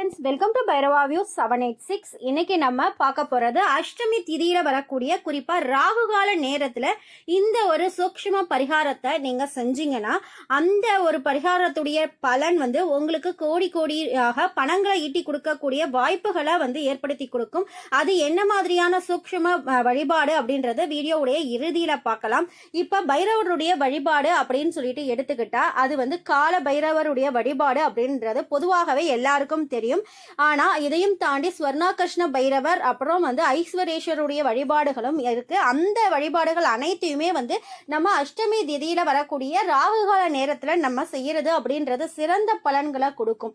Friends welcome to Bhairava view seven eight six இன்னைக்கு நம்ம பார்க்க போகிறது அஷ்டமி திதியில வரக்கூடிய குறிப்பாக ராகுகால நேரத்தில் இந்த ஒரு சூக்ஷ்ம பரிகாரத்தை நீங்கள் செஞ்சீங்கன்னா அந்த ஒரு பரிகாரத்துடைய பலன் வந்து உங்களுக்கு கோடி கோடியாக பணங்களை ஈட்டி கொடுக்கக்கூடிய வாய்ப்புகளை வந்து ஏற்படுத்தி கொடுக்கும். அது என்ன மாதிரியான சூக்ஷ்ம வழிபாடு அப்படின்றத வீடியோவுடைய இறுதியில் பார்க்கலாம். இப்போ பைரவருடைய வழிபாடு அப்படின்னு சொல்லிட்டு எடுத்துக்கிட்டா அது வந்து கால பைரவருடைய வழிபாடு அப்படின்றது பொதுவாகவே எல்லாருக்கும் தெரியும். ஆனா இதையும் தாண்டி ஸ்வர்ணாகிருஷ்ண பைரவர் அப்புறம் வந்து ஐஸ்வரேஸ்வருடைய வழிபாடுகளும் இருக்கு. அந்த வழிபாடுகள் அனைத்தையுமே வந்து நம்ம அஷ்டமி திதியில வரக்கூடிய ராகுகால நேரத்துல நம்ம செய்யறது அப்படின்றது சிறந்த பலன்களை கொடுக்கும்.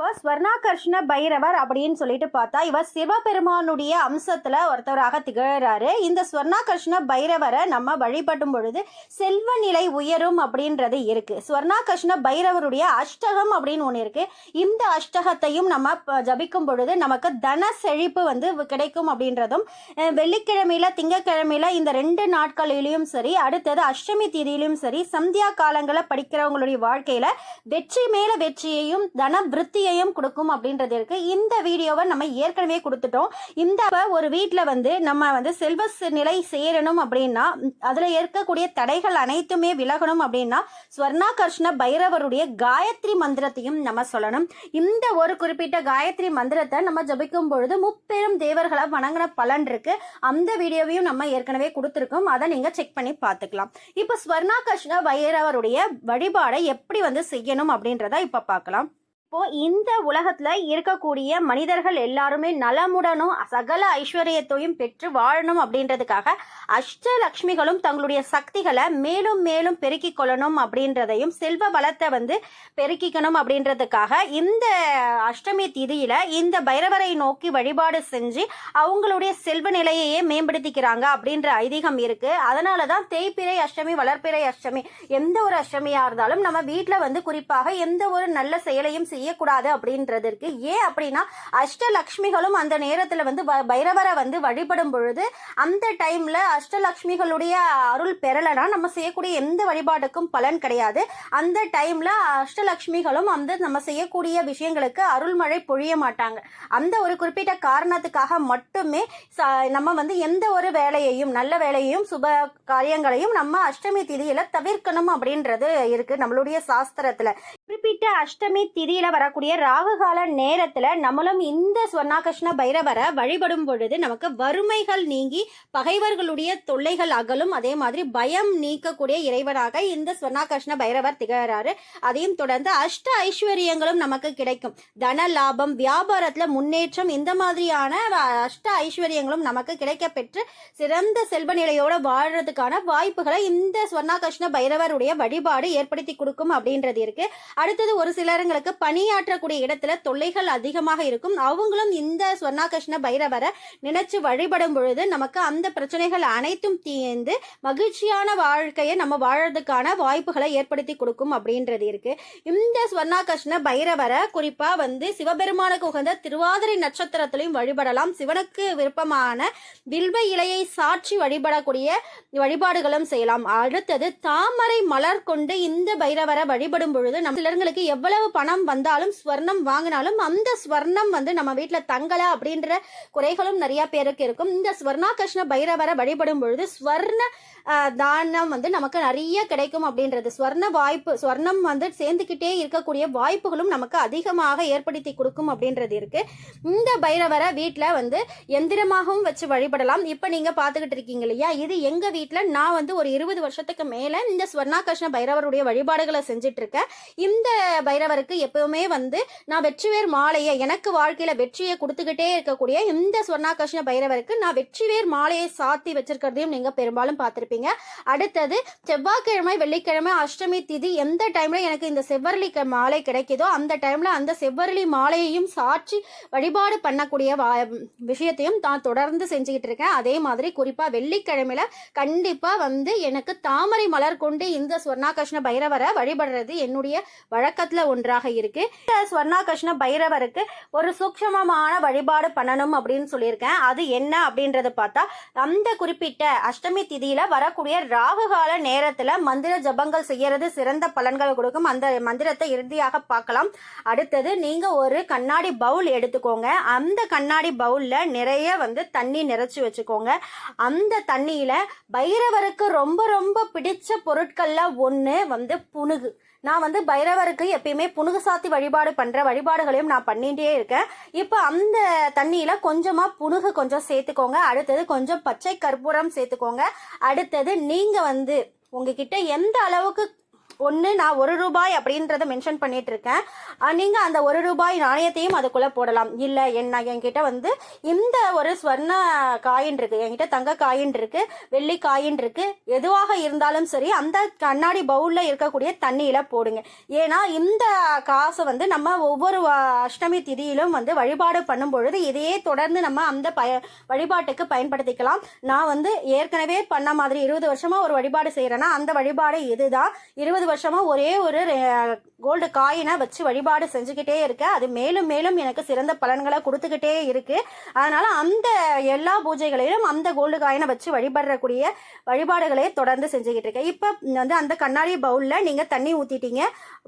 இப்போ ஸ்வர்ணாகர்ஷ்ண பைரவர் அப்படின்னு சொல்லிட்டு பார்த்தா இவர் சிவபெருமானுடைய அம்சத்தில் ஒருத்தவராக திகழறாரு. இந்த ஸ்வர்ணாகர்ஷ்ண பைரவரை நம்ம வழிபடும் பொழுது செல்வ நிலை உயரும் அப்படின்றது இருக்கு. ஸ்வர்ணாகர்ஷ்ண பைரவருடைய அஷ்டகம் அப்படின்னு ஒன்று இருக்கு. இந்த அஷ்டகத்தையும் நம்ம ப- ஜபிக்கும் பொழுது நமக்கு தன செழிப்பு வந்து கிடைக்கும் அப்படின்றதும் வெள்ளிக்கிழமையில திங்கக்கிழமையில இந்த ரெண்டு நாட்களிலையும் சரி அடுத்தது அஷ்டமி தேதியிலும் சரி சந்தியா காலங்களில் படிக்கிறவங்களுடைய வாழ்க்கையில வெற்றி மேல வெற்றியையும் தன விருத்தியையும் கொடுக்கும் அப்படின்றது இருக்கு. இந்த வீடியோவை நம்ம ஏற்கனவே கொடுத்துட்டோம். இந்த ஒரு வீட்டில் வந்து நம்ம வந்து செல்வ நிலை சேரணும் அப்படின்னா அதில் இருக்கக்கூடிய தடைகள் அனைத்துமே விலகணும் அப்படின்னா ஸ்வர்ணாகர்ஷ்ண பைரவருடைய காயத்ரி மந்திரத்தையும் நம்ம சொல்லணும். இந்த ஒரு குறிப்பிட்ட காயத்ரி மந்திரத்தை நம்ம ஜபிக்கும் பொழுது முப்பெரும் தேவர்களை வணங்கின பலன் இருக்கு. அந்த வீடியோவையும் நம்ம ஏற்கனவே கொடுத்துருக்கோம். அதை நீங்கள் செக் பண்ணி பார்த்துக்கலாம். இப்போ ஸ்வர்ணாகர்ஷ்ண பைரவருடைய வழிபாடை எப்படி வந்து செய்யணும் அப்படின்றத இப்போ பார்க்கலாம். இப்போ இந்த உலகத்துல இருக்கக்கூடிய மனிதர்கள் எல்லாருமே நலமுடனும் சகல ஐஸ்வர்யத்தையும் பெற்று வாழணும் அப்படின்றதுக்காக அஷ்டலக்ஷ்மிகளும் தங்களுடைய சக்திகளை மேலும் மேலும் பெருக்கிக் கொள்ளணும் அப்படின்றதையும் செல்வ வளத்தை வந்து பெருக்கிக்கணும் அப்படின்றதுக்காக இந்த அஷ்டமி திதியில இந்த பைரவரை நோக்கி வழிபாடு செஞ்சு அவங்களுடைய செல்வ நிலையையே மேம்படுத்திக்கிறாங்க அப்படின்ற ஐதீகம் இருக்கு. அதனால தான் தேய்பிறை அஷ்டமி வளர்ப்பிறை அஷ்டமி எந்த ஒரு அஷ்டமியா இருந்தாலும் நம்ம வீட்டில் வந்து குறிப்பாக எந்த ஒரு நல்ல செயலையும் செய்ய செய்யக்கூடாது அப்படின்றது இருக்கு ஏன் அப்படின்னா அஷ்டலக்ஷ்மிகளும் அந்த நேரத்தில் வந்து பைரவரை வந்து வழிபடும் பொழுது அந்த டைம்ல அஷ்டலக்ஷ்மிகளுடைய அருள் பெறலைன்னா நம்ம செய்யக்கூடிய எந்த வழிபாட்டுக்கும் பலன் கிடையாது. அந்த டைம்ல அஷ்டலக்ஷ்மிகளும் வந்து நம்ம செய்யக்கூடிய விஷயங்களுக்கு அருள்மழை பொழிய மாட்டாங்க. அந்த ஒரு குறிப்பிட்ட காரணத்துக்காக மட்டுமே நம்ம வந்து எந்த ஒரு வேலையையும் நல்ல வேலையையும் சுப காரியங்களையும் நம்ம அஷ்டமி திதியில தவிர்க்கணும் அப்படின்றது இருக்கு நம்மளுடைய சாஸ்திரத்துல. குறிப்பிட்ட அஷ்டமி திதியில வரக்கூடிய ராகுகால நேரத்துல நம்மளும் இந்த ஸ்வர்ணாகிருஷ்ண பைரவரை வழிபடும் பொழுது நமக்கு வறுமைகள் நீங்கி பகைவர்களுடைய தொல்லைகள் அகலும். அதே மாதிரி பயம் நீக்கக்கூடிய இறைவனாக இந்த ஸ்வர்ணாகிருஷ்ண பைரவர் திகழறாரு. அதையும் தொடர்ந்து அஷ்ட ஐஸ்வர்யங்களும் நமக்கு கிடைக்கும். தன லாபம் வியாபாரத்துல முன்னேற்றம் இந்த மாதிரியான அஷ்ட ஐஸ்வர்யங்களும் நமக்கு கிடைக்க பெற்று சிறந்த செல்வ நிலையோட வாழ்றதுக்கான வாய்ப்புகளை இந்த ஸ்வர்ணாகிருஷ்ண பைரவருடைய வழிபாடு ஏற்படுத்தி கொடுக்கும் அப்படின்றது இருக்கு. அடுத்தது ஒரு சிலருங்களுக்கு பணியாற்றக்கூடிய இடத்துல தொல்லைகள் அதிகமாக இருக்கும். அவங்களும் இந்த ஸ்வர்ணாகிருஷ்ண பைரவரை நினைச்சு வழிபடும் பொழுது நமக்கு அந்த பிரச்சனைகள் அனைத்தும் தீர்ந்து மகிழ்ச்சியான வாழ்க்கையை நம்ம வாழறதுக்கான வாய்ப்புகளை ஏற்படுத்தி கொடுக்கும் அப்படின்றது இருக்கு. இந்த ஸ்வர்ணாகிருஷ்ண பைரவரை குறிப்பா வந்து சிவபெருமானுக்கு உகந்த திருவாதிரை நட்சத்திரத்திலையும் வழிபடலாம். சிவனுக்கு விருப்பமான வில்வ இலையை சாட்சி வழிபடக்கூடிய வழிபாடுகளும் செய்யலாம். அடுத்தது தாமரை மலர் கொண்டு இந்த பைரவரை வழிபடும் பொழுது நம்ம சிலருங்களுக்கு எவ்வளவு பணம் வந்தாலும் ஸ்வர்ணம் வாங்கினாலும் அந்த ஸ்வர்ணம் வந்து நம்ம வீட்டில் தங்கல அப்படின்ற குறைகளும் நிறைய பேருக்கு இருக்கும். இந்த ஸ்வர்ணாகிருஷ்ண பைரவரை வழிபடும் பொழுது ஸ்வர்ண தானம் வந்து நமக்கு நிறைய கிடைக்கும் அப்படின்றது. ஸ்வர்ண வாய்ப்பு ஸ்வர்ணம் வந்து சேர்ந்துக்கிட்டே இருக்கக்கூடிய வாய்ப்புகளும் நமக்கு அதிகமாக ஏற்படுத்தி கொடுக்கும் அப்படின்றது இருக்கு. இந்த பைரவரை வீட்டில் வந்து எந்திரமாகவும் வச்சு வழிபடலாம். இப்போ நீங்கள் பார்த்துக்கிட்டு இருக்கீங்க இல்லையா? இது எங்கள் வீட்டில் நான் வந்து ஒரு இருபது வருஷத்துக்கு மேலே இந்த ஸ்வர்ணாகிருஷ்ண பைரவருடைய வழிபாடுகளை செஞ்சுட்டு இருக்கேன். இந்த இந்த பைரவருக்கு எப்பவுமே வந்து நான் வெற்றிவேர் மாலையை எனக்கு வாழ்க்கையில் வெற்றியை கொடுத்துக்கிட்டே இருக்கக்கூடிய இந்த ஸ்வர்ணாகிருஷ்ண பைரவருக்கு நான் வெற்றிவேர் மாலையை சாத்தி வச்சிருக்கிறதையும் நீங்கள் பெரும்பாலும் பார்த்துருப்பீங்க. அடுத்தது செவ்வாய்க்கிழமை வெள்ளிக்கிழமை அஷ்டமி திதி எந்த டைம்ல எனக்கு இந்த செவ்வரளி மாலை கிடைக்குதோ அந்த டைம்ல அந்த செவ்வரளி மாலையையும் சாட்சி வழிபாடு பண்ணக்கூடிய வா- விஷயத்தையும் நான் தொடர்ந்து செஞ்சுக்கிட்டு இருக்கேன். அதே மாதிரி குறிப்பா வெள்ளிக்கிழமையில கண்டிப்பா வந்து எனக்கு தாமரை மலர் கொண்டு இந்த ஸ்வர்ணாகிருஷ்ண பைரவரை வழிபடுறது என்னுடைய வழக்கத்துல ஒன்றாக இருக்கு. ஸ்வர்ணா கிருஷ்ண பைரவருக்கு ஒரு சூக்ஷமமான வழிபாடு பண்ணணும் அப்படின்னு சொல்லியிருக்கேன். அது என்ன அப்படின்றத பார்த்தா அந்த குறிப்பிட்ட அஷ்டமி திதியில வரக்கூடிய ராகு கால நேரத்துல மந்திர ஜபங்கள் செய்யறது சிறந்த பலன்கள் கொடுக்கும். அந்த மந்திரத்தை இறுதியாக பார்க்கலாம். அடுத்தது நீங்க ஒரு கண்ணாடி பவுல் எடுத்துக்கோங்க. அந்த கண்ணாடி பவுல்ல நிறைய வந்து தண்ணி நிறைச்சு வச்சுக்கோங்க. அந்த தண்ணியில பைரவருக்கு ரொம்ப ரொம்ப பிடிச்ச பொருட்கள்ல ஒன்று வந்து புனுகு. நான் வந்து பைரவருக்கு எப்பயுமே புனுகு சாத்தி வழிபாடு பண்ணுற வழிபாடுகளையும் நான் பண்ணிகிட்டே இருக்கேன். இப்போ அந்த தண்ணியில் கொஞ்சமாக புனுகு கொஞ்சம் சேர்த்துக்கோங்க. அடுத்தது கொஞ்சம் பச்சை கற்பூரம் சேர்த்துக்கோங்க. அடுத்தது நீங்கள் வந்து உங்ககிட்ட எந்த அளவுக்கு ஒன்று நான் ஒரு ரூபாய் அப்படின்றத மென்ஷன் பண்ணிட்டு இருக்கேன் நீங்கள் அந்த ஒரு ரூபாய் நாணயத்தையும் அதுக்குள்ளே போடலாம். இல்லை என்ன என்கிட்ட வந்து இந்த ஒரு ஸ்வர்ண காயின் இருக்குது என்கிட்ட தங்க காயின் இருக்குது வெள்ளி காயின் இருக்குது எதுவாக இருந்தாலும் சரி அந்த கண்ணாடி பவுலில் இருக்கக்கூடிய தண்ணியில் போடுங்க. ஏன்னா இந்த காசை வந்து நம்ம ஒவ்வொரு அஷ்டமி திதியிலும் வந்து வழிபாடு பண்ணும் பொழுது இதையே தொடர்ந்து நம்ம அந்த பய வழிபாட்டுக்கு பயன்படுத்திக்கலாம். நான் வந்து ஏற்கனவே பண்ண மாதிரி இருபது வருஷமாக ஒரு வழிபாடு செய்கிறேன்னா அந்த வழிபாடு இதுதான். இருபது வருஷமா ஒரே ஒரு கோல்டு காயினை வச்சு வழிபாடு செஞ்சுக்கிட்டே இருக்கேன். அது மேலும் மேலும் எனக்கு சிறந்த பலன்களை கொடுத்துக்கிட்டே இருக்கு. அதனால அந்த எல்லா பூஜைகளையும் அந்த கோல்டு காயினை வச்சு வழிபடக்கூடிய வழிபாடுகளே தொடர்ந்து செஞ்சுக்கிட்டு இருக்கேன். இப்போ வந்து அந்த கண்ணாடி பவுல்ல நீங்க தண்ணி ஊத்திட்டீங்க.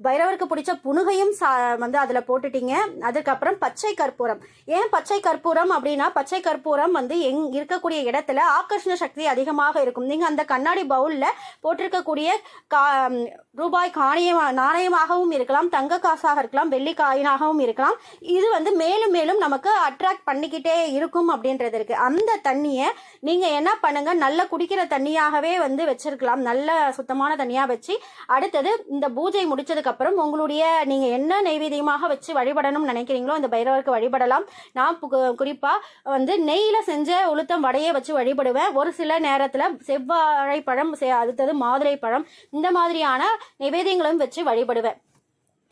பைரவருக்கு பிடிச்ச புனுகையும் சா- வந்து அதுல போட்டுட்டீங்க. அதுக்கப்புறம் பச்சை கற்பூரம். ஏன் பச்சை கற்பூரம் அப்படின்னா பச்சை கற்பூரம் வந்து எங் இருக்கக்கூடிய இடத்துல ஆகர்ஷண சக்தி அதிகமாக இருக்கும். நீங்க அந்த கண்ணாடி பவுல்ல போட்டிருக்கக்கூடிய கா ரூபாய் காணியமா நாணயமாகவும் இருக்கலாம் தங்க காசாக இருக்கலாம் வெள்ளி காயினாகவும் இருக்கலாம். இது வந்து மேலும் மேலும் நமக்கு அட்ராக்ட் பண்ணிக்கிட்டே இருக்கும் அப்படின்றது இருக்கு. அந்த தண்ணியை நீங்க என்ன பண்ணுங்க நல்ல குடிக்கிற தண்ணியாகவே வந்து வச்சிருக்கலாம். நல்ல சுத்தமான தண்ணியா வச்சு. அடுத்தது இந்த பூஜை முடிச்சதுக்கு அப்புறம் உங்களுடைய நீங்க என்ன நைவேத்தியமாக வச்சு வழிபடணும்னு நினைக்கிறீங்களோ இந்த பைரவருக்கு வழிபடலாம். நான் குறிப்பா வந்து நெய்யில செஞ்ச உளுத்தம் வடையை வச்சு வழிபடுவேன். ஒரு சில நேரத்துல செவ்வாழை பழம் செ- அடுத்தது மாதுளை பழம். இந்த மாதிரியான நிவேதியங்களும் வச்சு வழிபடுவேன்.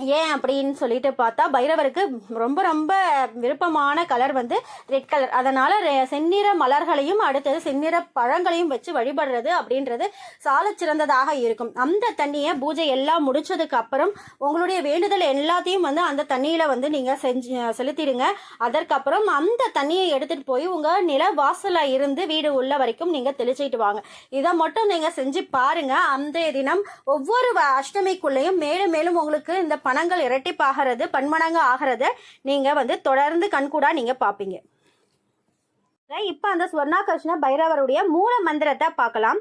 ஏன் அப்படின்னு சொல்லிட்டு பார்த்தா பைரவருக்கு ரொம்ப ரொம்ப விருப்பமான கலர் வந்து ரெட் கலர் அதனால ரெ- செந்நிற மலர்களையும் அடுத்தது செந்நிற பழங்களையும் வச்சு வழிபடுறது அப்படின்றது சால சிறந்ததாக இருக்கும். அந்த தண்ணியை பூஜை எல்லாம் முடிச்சதுக்கு அப்புறம் உங்களுடைய வேண்டுதல் எல்லாத்தையும் வந்து அந்த தண்ணியில வந்து நீங்க செஞ்சு செலுத்திடுங்க. அதற்கப்புறம் அந்த தண்ணியை எடுத்துட்டு போய் உங்க நில வாசல இருந்து வீடு உள்ள வரைக்கும் நீங்க தெளிச்சிட்டு வாங்க. இதை மட்டும் நீங்க செஞ்சு பாருங்க. அந்த தினம் ஒவ்வொரு அஷ்டமிக்குள்ளேயும் மேலும் மேலும் உங்களுக்கு இந்த பணங்கள் இரட்டிப்பாகிறது பன்மடங்கு ஆகிறது. நீங்க வந்து தொடர்ந்து கண்கூடா நீங்க பார்ப்பீங்க இப்போ அந்த ஸ்வர்ணாகர்ஷ்ண பைரவருடைய மூல மந்திரத்தை பார்க்கலாம்.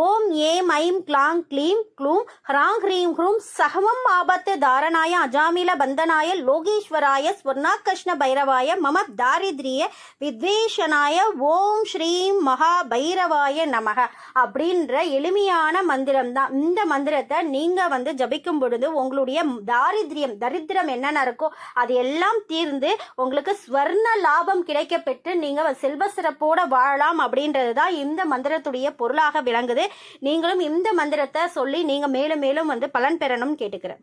ஓம் ஏம் ஐம் கிளாங் க்ளீம் க்ளூம் ஹ்ராங் ஹ்ரீம் ஹ்ரூம் சகமம் ஆபத்து தாரணாய அஜாமில பந்தனாய லோகேஸ்வராய ஸ்வர்ணாகர்ஷ்ண பைரவாய மம தாரித்ரிய வித்வேஷனாய ஓம் ஸ்ரீம் மகா பைரவாய நமக அப்படின்ற எளிமையான மந்திரம் தான் இந்த மந்திரத்தை நீங்கள் வந்து ஜபிக்கும் பொழுது உங்களுடைய தாரித்ரியம் தரித்திரம் என்னென்ன இருக்கோ அது எல்லாம் தீர்ந்து உங்களுக்கு ஸ்வர்ண லாபம் கிடைக்க பெற்று நீங்க செல்வ சிறப்போட வாழலாம் அப்படின்றது தான் இந்த மந்திரத்துடைய பொருளாக விளங்குது. நீங்களும் இந்த மந்திரத்தை சொல்லி நீங்க மேலும் மேலும் வந்து பலன் பெறணும்னு கேட்டுக்கிறேன்.